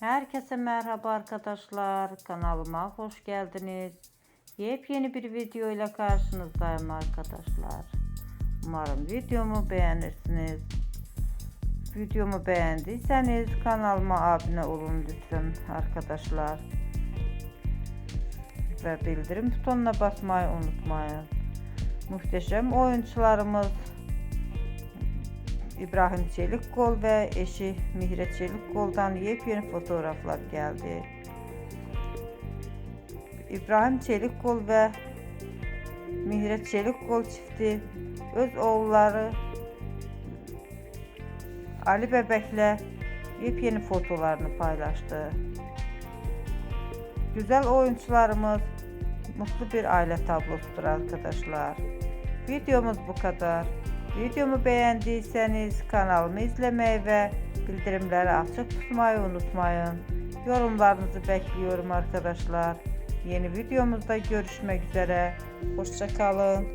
Herkese merhaba arkadaşlar. Kanalıma hoş geldiniz. Yepyeni bir video ile karşınızdayım arkadaşlar. Umarım videomu beğenirsiniz. Videomu beğendiyseniz kanalıma abone olun lütfen arkadaşlar. Ve bildirim butonuna basmayı unutmayın. Muhteşem oyuncularımız İbrahim Çelikkol ve eşi Mihre Çelikkol'dan yepyeni fotoğraflar geldi. İbrahim Çelikkol ve Mihre Çelikkol çifti öz oğulları Ali Bebek'le yepyeni fotolarını paylaştı. Güzel oyuncularımız mutlu bir aile tablosudur arkadaşlar. Videomuz bu kadar. Videomu beğendiyseniz kanalımı izlemeyi ve bildirimleri açık tutmayı unutmayın. Yorumlarınızı bekliyorum arkadaşlar. Yeni videomuzda görüşmek üzere. Hoşçakalın.